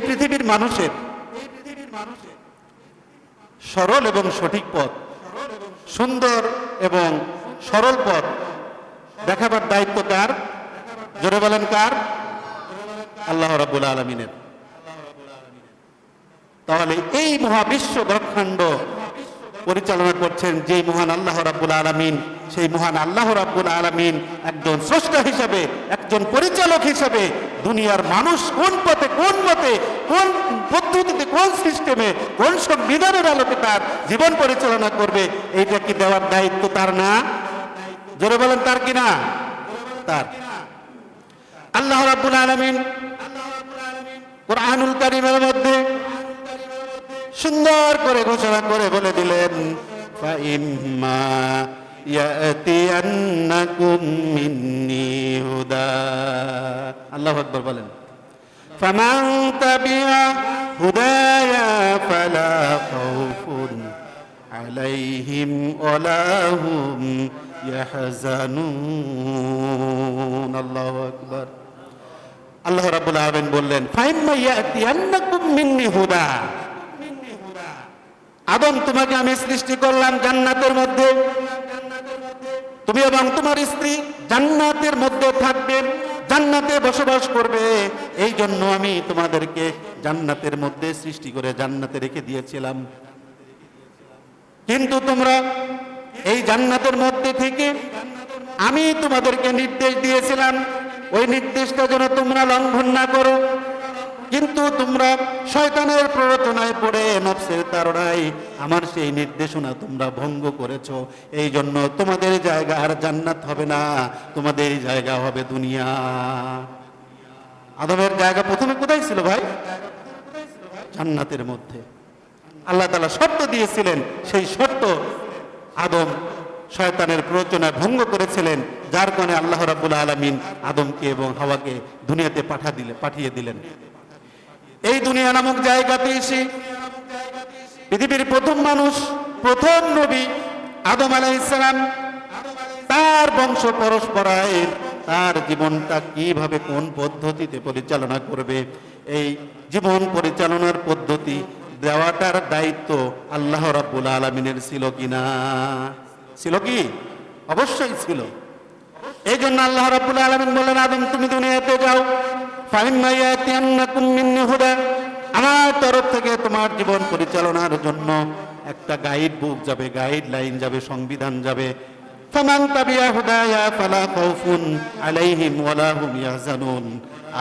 এই পৃথিবীর মানুষের সরল এবং সঠিক পথ, সুন্দর এবং সরল পথ দেখাবার দায়িত্ব কার? জোরে বলেন কার? আল্লাহ রাবুল আলমিনের। তাহলে এই মহাবিশ্ব ব্রহ্মাণ্ড পরিচালনা করছেন যে মহান আল্লাহ রাব্বুল আলামিন। সেই মহান আল্লাহ রাব্বুল আলামিন একজন স্রষ্টা হিসাবে একজন পরিচালক হিসাবে দুনিয়ার মানুষ কোন পথে কোন মতে কোন পদ্ধতিতে কোন সিস্টেমে কোন সংবিধানের আলোকে তার জীবন পরিচালনা করবে এইটা কি দেওয়ার দায়িত্ব তার না জোরে বলেন তার কি না তার আল্লাহ রাব্বুল আলামিন কোরআনুল কারীমের মধ্যে সুন্দর করে ঘোষণা করে বলে দিলেন فَإِمَّا يَأْتِيَنَّكُم مِّنِّي هُدًى আল্লাহু আকবার বলেন فَمَن تَبِعَ هُدَايَ فَلَا خَوْفٌ عَلَيْهِمْ وَلَا هُمْ يَحْزَنُونَ আল্লাহু আকবার আল্লাহ রাব্বুল আলামিন বললেন ফাইম্মা ইয়াতিয়ান্নাকুম মিন্নি হুদা আদম তোমাকে আমি সৃষ্টি করলাম জান্নাতের মধ্যে তুমি এবং তোমার স্ত্রী জান্নাতের মধ্যে থাকবে, জান্নাতে বসবাস করবে। এই জন্য আমি তোমাদেরকে জান্নাতের মধ্যে সৃষ্টি করে জান্নাতে রেখে দিয়েছিলাম। কিন্তু তোমরা এই জান্নাতের মধ্যে থেকে আমি তোমাদেরকে নির্দেশ দিয়েছিলাম। ওই নির্দেশটা যেন তোমরা লঙ্ঘন না করো। কিন্তু তোমরা শয়তানের প্ররোচনায় পড়ে, নফসের তারণায় আমার সেই নির্দেশনা তোমরা ভঙ্গ করেছ। এই জন্য তোমাদের জায়গা আর জান্নাত হবে না, তোমাদের জায়গা হবে দুনিয়া। আদমের জায়গা প্রথমে কোথায় ছিল ভাই? জান্নাতের মধ্যে। আল্লাহ তালা শর্ত দিয়েছিলেন, সেই শর্ত আদম শয়তানের প্ররোচনায় ভঙ্গ করেছিলেন, যার কারণে আল্লাহ রাবুল আলমিন আদমকে এবং হাওয়াকে দুনিয়াতে পাঠা দিলে, পাঠিয়ে দিলেন। এই দুনিয়া নামক জায়গাতে এসে পৃথিবীর প্রথম মানুষ, প্রথম নবী আদম আলাই ইসলাম তার বংশ পরস্পরায় তার জীবনটা কীভাবে কোন পদ্ধতিতে পরিচালনা করবে, এই জীবন পরিচালনার পদ্ধতি দেওয়াটার দায়িত্ব আল্লাহ রাব্বুল আলমিনের ছিল কিনা? ছিল কি? অবশ্যই ছিল। এই জন্য আল্লাহ রাব্বুল আলমিন বলেন আদম, তুমি দুনিয়াতে যাও। আমার তরফ থেকে তোমার জীবন পরিচালনার জন্য একটা গাইড বুক যাবে, গাইড লাইন যাবে, সংবিধান যাবে।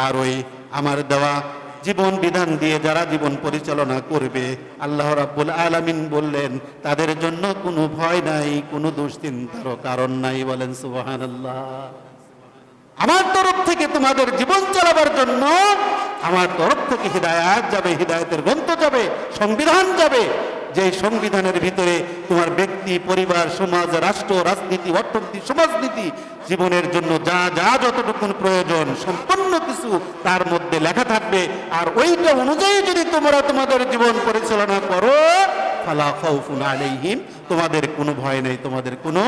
আর ওই আমার দেওয়া জীবন বিধান দিয়ে যারা জীবন পরিচালনা করবে, আল্লাহ রাব্বুল আলামিন বললেন, তাদের জন্য কোনো ভয় নাই, কোনো দুশ্চিন্তারও কারণ নাই বলেন সুবহানাল্লাহ। আমার তরফ থেকে তোমাদের জীবন চালাবার জন্য আমার তরফ থেকে হৃদায়াত যাবে, হৃদায়তের গ্রন্থ যাবে, সংবিধান যাবে। যে সংবিধানের ভিতরে তোমার ব্যক্তি, পরিবার, সমাজ, রাষ্ট্র, রাজনীতি, অর্থনীতি, সমাজনীতি, জীবনের জন্য যা যা যতটুকু প্রয়োজন, সম্পূর্ণ কিছু তার মধ্যে লেখা থাকবে। আর ওইটা অনুযায়ী যদি তোমরা তোমাদের জীবন পরিচালনা করো, ফালা খাউফুন তোমাদের কোনো ভয় নেই, তোমাদের কোনো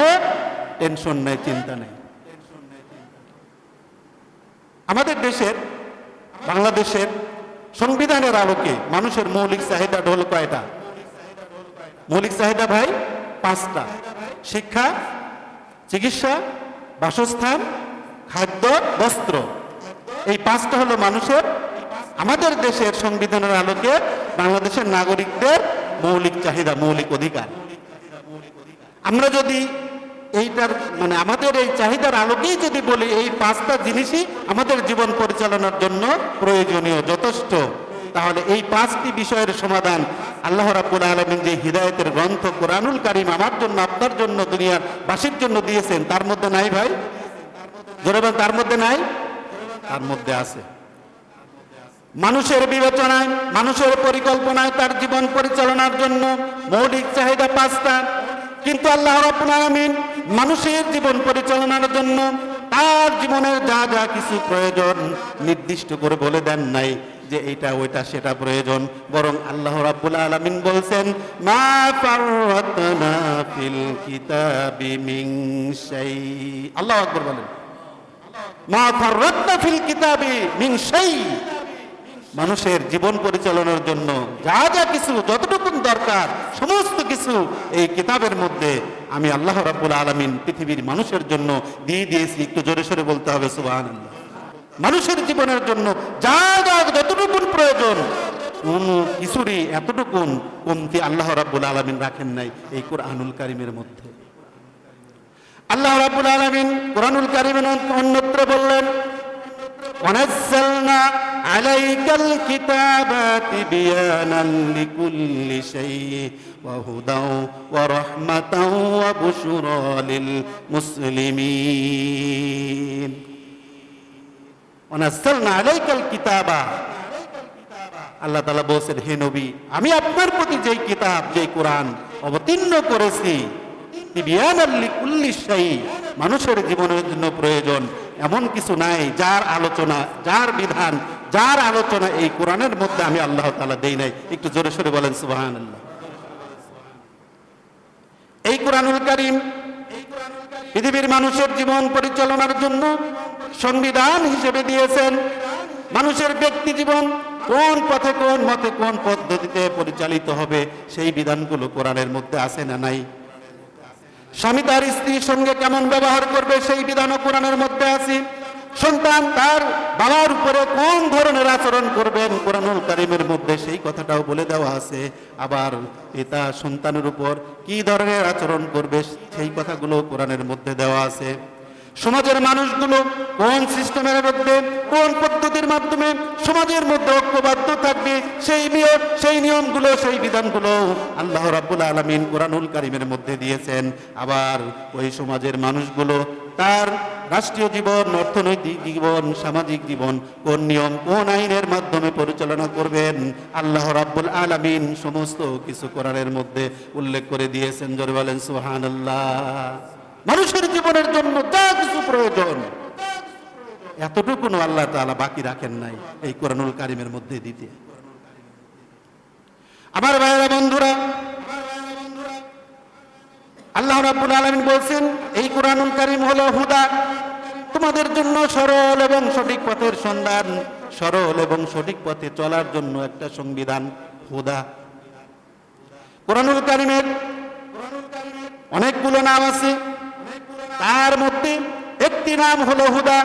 টেনশন নেই, চিন্তা নেই। আমাদের দেশের, বাংলাদেশের সংবিধানের আলোকে মানুষের মৌলিক চাহিদা ঢোল কয়টা? মৌলিক চাহিদা ভাই পাঁচটা। শিক্ষা, চিকিৎসা, বাসস্থান, খাদ্য, বস্ত্র। এই পাঁচটা হলো মানুষের, আমাদের দেশের সংবিধানের আলোকে বাংলাদেশের নাগরিকদের মৌলিক চাহিদা, মৌলিক অধিকার। আমরা যদি এইটার মানে আমাদের এই চাহিদার আলোকেই যদি বলি, এই পাঁচটা জিনিসই আমাদের জীবন পরিচালনার জন্য প্রয়োজনীয়, যথেষ্ট। তাহলে এই পাঁচটি বিষয়ের সমাধান আল্লাহ রাব্বুল আলমিন যে হৃদায়তের গ্রন্থ কোরআনুল কারিম আমার জন্য, আপনার জন্য, দুনিয়ার বাসীর জন্য দিয়েছেন, তার মধ্যে নাই ভাই? জোরে তার মধ্যে নাই? তার মধ্যে আছে। মানুষের বিবেচনায়, মানুষের পরিকল্পনায় তার জীবন পরিচালনার জন্য মৌলিক চাহিদা পাঁচটা। কিন্তু আল্লাহ রাব্বুল আলামিন মানুষের জীবন পরিচালনার জন্য তার জীবনের যা যা কিছু প্রয়োজন নির্দিষ্ট করে বলে দেন নাই যে এটা, ওইটা, সেটা প্রয়োজন। বরং আল্লাহ রাব্বুল আলামিন বলছেন, মা ফাররাতনা ফিল কিতাবি মিন শাই আল্লাহু আকবার বলেন। মা ফাররাতনা ফিল কিতাবি মিন শাই মানুষের জীবন পরিচালনার জন্য যা যা কিছু, যতটুকু দরকার, সমস্ত কিছু এই কিতাবের মধ্যে আমি আল্লাহ রাবুল আলমিন পৃথিবীর মানুষের জন্য দিয়ে দিয়েছি। একটু জোরে সরে বলতে হবে সুবাহ মানুষের জীবনের জন্য যা যা যতটুকু প্রয়োজন, কোন কিছুরই এতটুকুন কমতি আল্লাহ রাবুল আলমিন রাখেন নাই এই কোরআনুল কারিমের মধ্যে। আল্লাহ রাবুল আলমিন কোরআনুল কারিমের অন্যত্র বললেন অনেক عليك الكتاب تبيانا لكل شيء وهدى ورحمة وبشرى للمسلمين ونزلنا عليك الكتاب আল্লাহ তালা বলছেন হে নবী আমি আপনার প্রতি যেই কিতাব যেই কোরআন অবতীর্ণ করেছি তিবিয়ানাল লিকুল্লি শাই, মানুষের জীবনের জন্য প্রয়োজন এমন কিছু নাই যার আলোচনা যার বিধান যার আলোচনা এই কোরআনের মধ্যে আমি আল্লাহ তালা দেই নাই, একটু জোরে সোরে বলেন সুবাহান এই কোরআনুল কারিম পৃথিবীর মানুষের জীবন পরিচালনার জন্য সংবিধান হিসেবে দিয়েছেন। মানুষের ব্যক্তি জীবন কোন পথে, কোন মতে, কোন পদ্ধতিতে পরিচালিত হবে, সেই বিধানগুলো কোরআনের মধ্যে আছে না নাই? স্বামী তার স্ত্রীর সঙ্গে কেমন ব্যবহার করবে, সেই বিধানও কোরআনের মধ্যে আছে। সন্তান তার বাবার উপরে কোন ধরনের আচরণ করবেন? কোরআনুল কারিমের মধ্যে সেই কথাটাও বলে দেওয়া আছে। আবার পিতা সন্তানের উপর কি ধরনের আচরণ করবে? সেই কথাগুলো কোরআনের মধ্যে দেওয়া আছে। সমাজের মানুষগুলো কোন সিস্টেমের মধ্যে, কোন পদ্ধতির মাধ্যমে সমাজের মধ্যে ঐক্যবদ্ধ থাকবে, সেই নিয়ম, সেই নিয়মগুলো, সেই বিধানগুলো আল্লাহ রাব্বুল আলামিন কোরআনুল কারিমের মধ্যে দিয়েছেন। আবার ওই সমাজের মানুষগুলো তার রাষ্ট্রীয় জীবন, অর্থনৈতিক জীবন, সামাজিক জীবন কোন নিয়ম, কোন আইনের মাধ্যমে পরিচালনা করবেন? আল্লাহ রাব্বুল আলামিন সমস্ত কিছু কোরআনের মধ্যে উল্লেখ করে দিয়েছেন। জোরে বলেন, সুবহানাল্লাহ। মানুষের জীবনের জন্য যা কিছু প্রয়োজন। এতটুকুন আল্লাহ তালা বাকি রাখেন নাই এই কোরআনুল কারিমের মধ্যে দিতে। আমার ভাইয়েরা, বন্ধুরা, আল্লাহ রাব্বুল আলামিন বলছেন, এই কোরআনুল কারিম হলো হুদা। তোমাদের জন্য সরল এবং সঠিক পথের সন্ধান, সরল এবং সঠিক পথে চলার জন্য একটা সংবিধান হুদা। কোরআনুল কারিমের অনেকগুলো নাম আছে। তার মধ্যে একটি নাম হলো হুদা।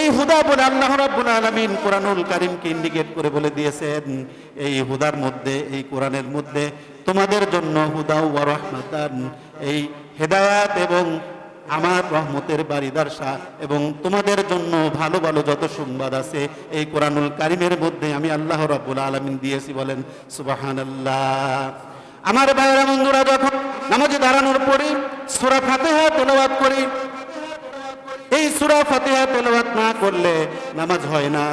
এই হুদা বলে আল্লাহ রাব্বুল আলামিন কোরআনুল কারিমকে ইন্ডিকেট করে বলে দিয়েছেন, এই হুদার মধ্যে, এই কোরআনের মধ্যে তোমাদের জন্য হুদা ওয়া রাহমাতান, এই হেদায়াত এবং আমার রহমতের বাড়িদার শাহ এবং তোমাদের জন্য ভালো ভালো যত সংবাদ আছে, এই কোরআনুল কারিমের মধ্যে আমি আল্লাহ রাব্বুল আলামিন দিয়েছি বলেন, সুবহানাল্লাহ। আমার ভাইয়েরা বন্ধুরা, যখন নামাজে দাঁড়ানোর পরে সূরা ফাতিহা তেলাওয়াত করি। এই সূরা ফাতিহা তেলাওয়াত না করলে নামাজ হয় না।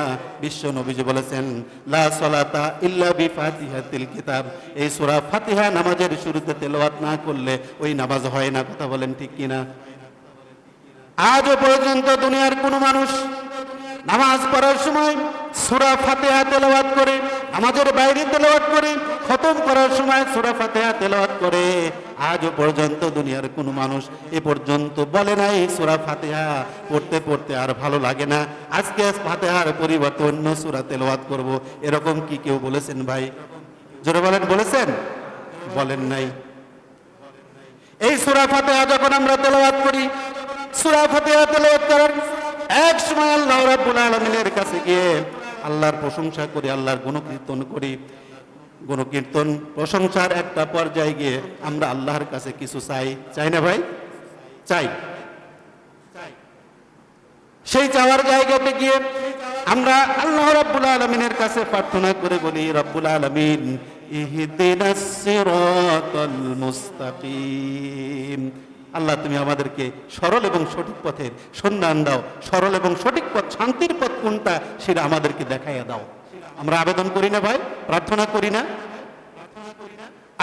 বিশ্ব নবীজি বলেছেন, লা সালাতা ইল্লা বি ফাতিহাতিল কিতাব। এই সূরা ফাতিহা নামাজের শুরুতে তেলাওয়াত না করলে ওই নামাজ হয় না। কথা বলেন ঠিক কিনা? আজও পর্যন্ত দুনিয়ার কোনো মানুষ নামাজ পড়ার সময় সূরা ফাতিহা তেলাওয়াত করে, নামাজের বাইরে তেলাওয়াত করে খতম করার সময় সূরা ফাতিহা তেলাওয়াত করে, আজও পর্যন্ত দুনিয়ার কোনো মানুষ এ পর্যন্ত বলে নাই সূরা ফাতিহা পড়তে পড়তে আর ভালো লাগে না। আজকে ফাতিহার পরিবর্তে অন্য সূরা তেলাওয়াত করব। এরকম কি কেউ বলেছেন ভাই? জোরে বলেন, বলেছেন? বলেন নাই। এই সূরা ফাতিহা যখন আমরা তেলাওয়াত করি, সূরা ফাতিহা তেলাওয়াত করেন এক সময় আল্লাহ রাব্বুল আলামিনের কাছে গিয়ে আল্লাহর প্রশংসা করি, আল্লাহর গুণকীর্তন করি। গুণকীর্তন, প্রশংসার একটা পর্যায়ে গিয়ে আমরা আল্লাহর কাছে কিছু চাই। চাই না ভাই? চাই। সেই চাওয়ার জায়গাতে গিয়ে আমরা আল্লাহ রাব্বুল আলমিনের কাছে প্রার্থনা করে বলি, রব্বুল আলামিন আল্লাহ, তুমি আমাদেরকে সরল এবং সঠিক পথের সন্ধান দাও। সরল এবং সঠিক পথ, শান্তির পথ কোনটা সেটা আমাদেরকে দেখাইয়া দাও। আমরা আবেদন করি না ভাই, প্রার্থনা করি না।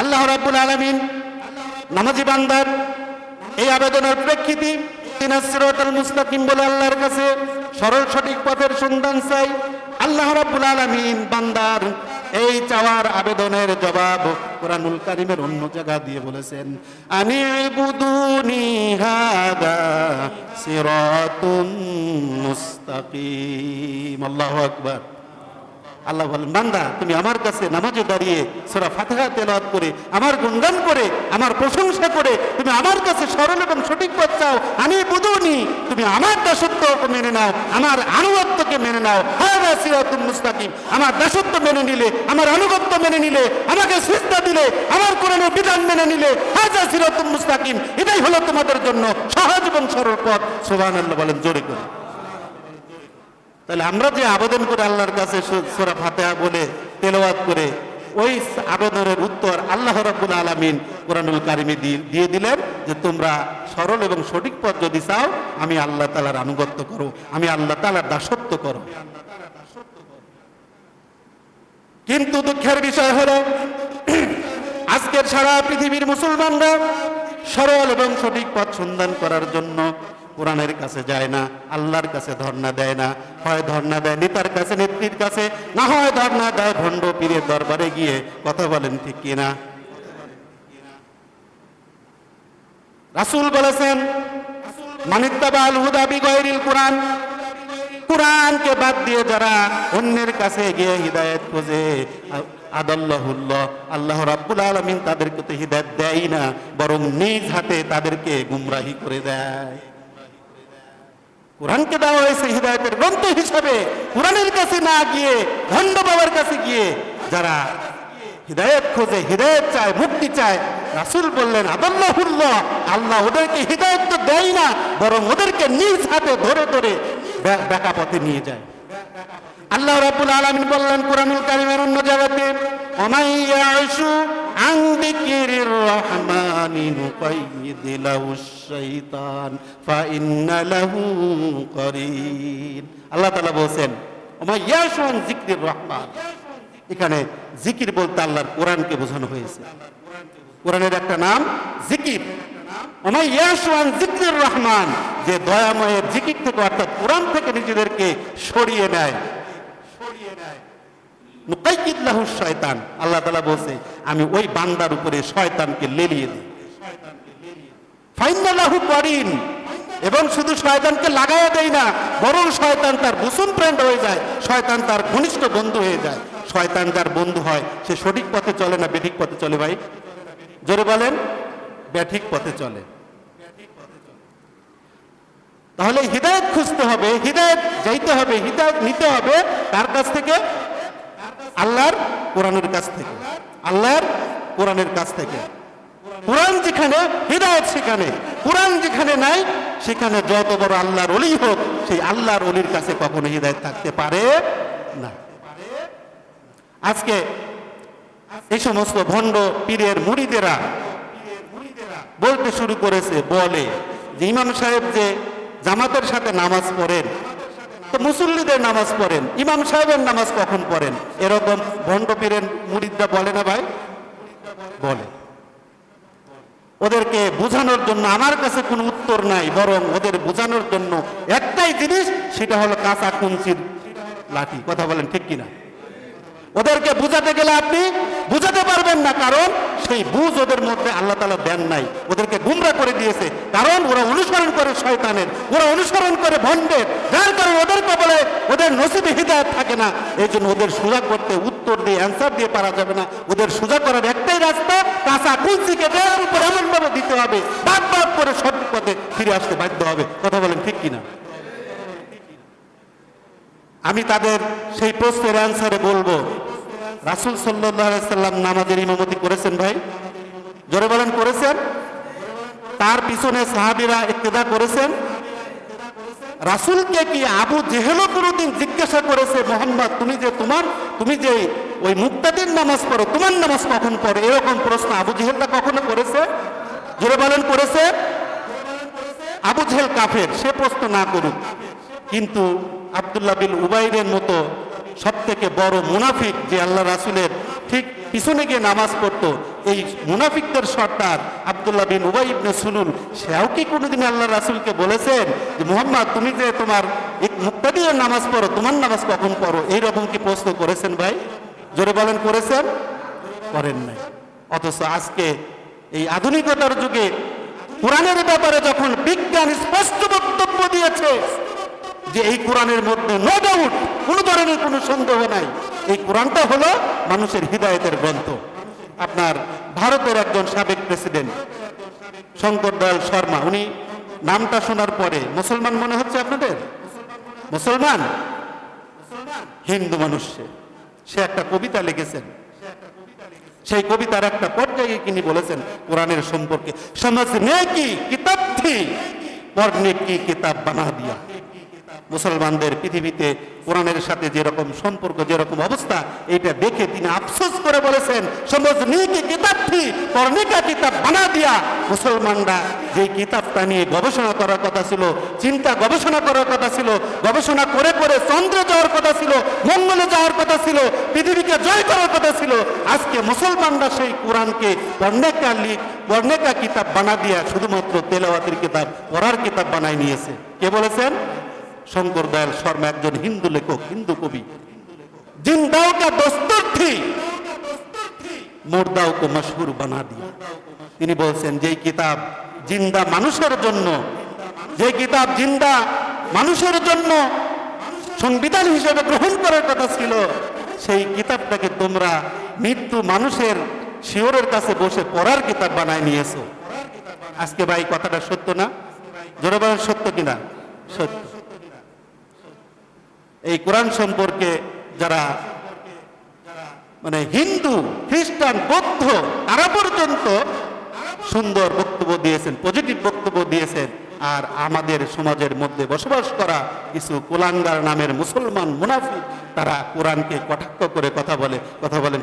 আল্লাহ রাব্বুল আলামিন নামাজি বান্দার এই আবেদনের প্রেক্ষিতে সিরাতাল মুস্তাকিম বলে আল্লাহর কাছে সরল সঠিক পথের সন্ধান চাই। আল্লাহ রাব্বুল আলামিন বান্দার এই চাওয়ার আবেদনের জবাব কোরআনুল কারিমের অন্য জায়গা দিয়ে বলেছেন, আনি বুদুনি হাদা সিরাতুন মুস্তাকিম। আল্লাহু আকবার। আল্লাহ বলেন, বান্দা, তুমি আমার কাছে নামাজে দাঁড়িয়ে সোরা ফাতেহা তেলাওয়াত করে, আমার গুণগান করে, আমার প্রশংসা করে, তুমি আমার কাছে সরল এবং সঠিক পথ চাও, আমি বুঝুনি। তুমি আমার দাসত্ব মেনে নাও, আমার আনুগত্যকে মেনে নাও। হায়রা সিরাতুল মুস্তাকিম। আমার দাসত্ব মেনে নিলে, আমার আনুগত্য মেনে নিলে, আমাকে সিজদা দিলে, আমার কোরআনের বিধান মেনে নিলে হাজা সিরাতুল মুস্তাকিম। এটাই হলো তোমাদের জন্য সহজ এবং সরল পথ। সুবহানাল্লাহ বলেন, জোরে করে। তাহলে আমরা যে আবেদন করে আল্লাহর কাছে সূরা ফাতিহা বলে তেলাওয়াত করে, ওই আবেদনের উত্তর আল্লাহ রাব্বুল আলামিন কোরআনুল কারিমে দিয়ে দিলেন যে তোমরা সরল এবং সঠিক পথ যদি চাও, আমি আল্লাহ তালার আনুগত্য করো আমি আল্লাহ তাআলার দাসত্ব করো কিন্তু দুঃখের বিষয় হলো, আজকের সারা পৃথিবীর মুসলমানরা সরল এবং সঠিক পথ সন্ধান করার জন্য কোরআনের কাছে যায় না, আল্লাহর কাছে ধর্ণা দেয় না, হয় ধর্ণা দেয় নেতার কাছে, নেত্রীর কাছে, না হয় ধর্ণা দেয় ভণ্ড পীরের দরবারে গিয়ে কথা বলেন ঠিক কিনা? রাসূল বলেছেন মানিত্তাবাল হুদাবি কোরআন, কোরআনকে বাদ দিয়ে যারা অন্যের কাছে গিয়ে হৃদায়ত খোঁজে আল্লাহ রাব্বুল আলামিন তাদেরকে তো হৃদায়ত দেয় না, বরং নিজ হাতে তাদেরকে গুমরাহি করে দেয়। কোরআনকে দেওয়া হয়েছে হৃদায়তের গ্রন্থ হিসাবে। কোরআনের কাছে না গিয়ে ভণ্ড বাবার কাছে গিয়ে যারা হৃদায়ত খোঁজে, হৃদায়ত চায়, মুক্তি চায়, রাসূল বললেন, আদাল্লাহুল্লাহ, আল্লাহ ওদেরকে হৃদায়ত তো দেয় না, বরং ওদেরকে নিজ হাতে ধরে ধরে বে- বেকা পথে নিয়ে যায়। আল্লাহ রাব্বুল আলামিন বললেন, কোরআনুল কারীমের অন্য জায়গাতে ওমাইয়াশু আন যিকিরির রহমানি নুকাইয়িদ লাহু শাইতান ফাইন্না লাহু করিন আল্লাহ তাআলা বলেন ওমাইয়াশু আন যিকিরির রহমান। এখানে জিকির বলতে আল্লাহর কোরআনকে বোঝানো হয়েছে। কোরআনের একটা নাম জিকির ওমাই ইয়াসুয়ান জিকির রহমান, যে দয়াময়ের জিকির থেকে অর্থাৎ কোরআন থেকে নিজেদেরকে সরিয়ে নেয়। শয়তান। আল্লাহ তাআলা বলছে, আমি ওই বান্দার উপরে শয়তানকে লেলিয়ে দিই। ফাইন্না লাহু করিন। এবং শুধু শয়তানকে লাগাইয়া দেয় না, বরং শয়তান তার বুসুম ফ্রেন্ড হয়ে যায়, শয়তান তার ঘনিষ্ঠ বন্ধু হয়ে যায়। শয়তান যার বন্ধু হয়, সে সঠিক পথে চলে না বেঠিক পথে চলে ভাই? জোরে বলেন ব্যাঠিক পথে চলে। তাহলে হৃদায়ত খুঁজতে হবে, হৃদায়ত যাইতে হবে, হৃদায়ত নিতে হবে। তার কাছ থেকে আল্লাহর কোরআনের কাছ থেকে। আল্লাহর কোরআনের কাছ থেকে। কোরআন যেখানে, হৃদায়ত সেখানে। কোরআন যেখানে নাই, সেখানে যত বড় আল্লাহর অলি হোক, সেই আল্লাহর অলির কাছে কখনো হৃদায়ত থাকতে পারে না। আজকে এই সমস্ত ভণ্ড পীরের মুড়িদেরা বলতে শুরু করেছে, বলে যে ইমাম সাহেব যে জামাতের সাথে নামাজ পড়েন তো মুসল্লিদের নামাজ পড়েন, ইমাম সাহেবের নামাজ কখন পড়েন? এরকম ভণ্ড পীরের মুড়িদরা বলে না ভাই? বলে। ওদেরকে বোঝানোর জন্য আমার কাছে কোনো উত্তর নাই, বরং ওদের বোঝানোর জন্য একটাই জিনিস, সেটা হলো কাঁচা কুঞ্চির লাঠি। কথা বলেন ঠিক কিনা? ওদেরকে বুঝাতে গেলে আপনি বুঝাতে পারবেন না, কারণ সেই বুঝ ওদের মধ্যে আল্লাহ তালা দেন নাই। ওদেরকে গুমরা করে দিয়েছে, কারণ ওরা অনুসরণ শয়তানের। ওরা অনুসরণ করে ভণ্ডের যার কারণে ওদের কবলে ওদের নসিবে হৃদায়ত থাকে না। এই জন্য ওদের সোজা করতে উত্তর দিয়ে অ্যান্সার দিয়ে পারা যাবে না। ওদের সোজা করার একটাই রাস্তা, কাঁচা কুলসিকে দেওয়ার উপর এমনভাবে দিতে হবে বাদ বাদ করে সঠিক পথে ফিরে আসতে বাধ্য হবে। কথা বলেন ঠিক কিনা? আমি তাদের সেই প্রশ্নের অ্যান্সারে বলব। রাসুল সাল্লাম নামাজের ইমামতি করেছেন ভাই? জোরে বলেন, করেছেন? তার পিছনে সাহাবিরা ইত্তেদা করেছেন। রাসুলকে কি আবু জেহেলও কোনোদিন জিজ্ঞাসা করেছে, মোহাম্মদ, তুমি যে তোমার, তুমি যে ওই মুক্তাদির নামাজ পড়ো, তোমার নামাজ কখন পড়ো? এরকম প্রশ্ন আবু জেহেলটা কখনো করেছে? জোরে বলেন, করেছে? আবু জেহেল কাফের, সে প্রশ্ন না করুক। কিন্তু আবদুল্লাহ বিন উবাইরের মতো সব থেকে বড় মুনাফিক যে আল্লাহ রাসুলের ঠিক পিছনে গিয়ে নামাজ পড়তো। এই মুনাফিকদের সর্দার আবদুল্লাহ বিন উবাই ইবনে সুলুল সেও কি কোনোদিন আল্লাহ রাসুলকে বলেছেন যে, মোহাম্মদ, তুমি যে তোমার মুক্তাদির নামাজ পড়ো, তোমার নামাজ কখন পড়ো? এইরকম কি প্রশ্ন করেছেন ভাই? জোরে বলেন, করেছেন? করেন নাই। অথচ আজকে এই আধুনিকতার যুগে কোরআনের ব্যাপারে যখন বিজ্ঞান স্পষ্ট বক্তব্য দিয়েছে, যে এই কোরআনের মধ্যে নো ডাউট কোনো ধরনের কোনো সন্দেহ নাই। এই কোরআনটা হলো মানুষের হৃদায়তের গ্রন্থ। আপনার ভারতের একজন সাবেক প্রেসিডেন্ট, শঙ্কর দয়াল শর্মা, উনি নামটা শোনার পরে, মুসলমান মনে হচ্ছে আপনাদের? মুসলমান? হিন্দু মানুষ সে। একটা কবিতা লিখেছেন। সেই কবিতার একটা পর্যায়ে তিনি বলেছেন, কোরআনের সম্পর্কে, সমাজ নেই কি কিতাব থি, পড়নে কি কিতাব বানা দিয়া। মুসলমানদের পৃথিবীতে কোরআনের সাথে যেরকম সম্পর্ক, যেরকম অবস্থা এটা দেখে তিনি আফসোস করে বলেছেন, সমাজ নিয়ে কি কিতাব থি পড়নে কিতাব বানা দিয়া। মুসলমানরা যে কিতাবটা নিয়ে গবেষণা করার কথা ছিল, চিন্তা গবেষণা করার কথা ছিল, গবেষণা করে করে চন্দ্র যাওয়ার কথা ছিল, মঙ্গলে যাওয়ার কথা ছিল, পৃথিবীকে জয় করার কথা ছিল, আজকে মুসলমানরা সেই কোরআনকে বর্ণেকা লিখ বর্ণেকা কিতাব বানা দিয়া শুধুমাত্র তেলাওয়াতের কিতাব, পড়ার কিতাব বানায় নিয়েছে। কে বলেছেন? শঙ্কর দয়াল শর্মা একজন হিন্দু লেখক, হিন্দু কবি। জিন্দাও কা দস্তর থি মুর্দাও কো মশহুর বানা দিয়া। তিনি বলছেন, যেই কিতাব জিন্দা মানুষের জন্য যে কিতাব জিন্দা মানুষের জন্য সংবিধান হিসেবে গ্রহণ করার কথা ছিল, সেই কিতাবটাকে তোমরা মৃত্যু মানুষের শিওরের কাছে বসে পড়ার কিতাব বানায় নিয়েছো। আজকে ভাই, কথাটা সত্য না? জোরে সত্য কিনা? সত্য। এই কোরআন সম্পর্কে যারা মানে হিন্দু, খ্রিস্টান, বৌদ্ধ, তারা পর্যন্ত সুন্দর বক্তব্য দিয়েছেন পজিটিভ বক্তব্য দিয়েছেন। আর আমাদের সমাজের মধ্যে বসবাস করা কিছু কোলাঙ্গার নামের মুসলমান মুনাফি তারা কোরআনকে কটাক্ষ করে কথা বলে, কথা বলেন।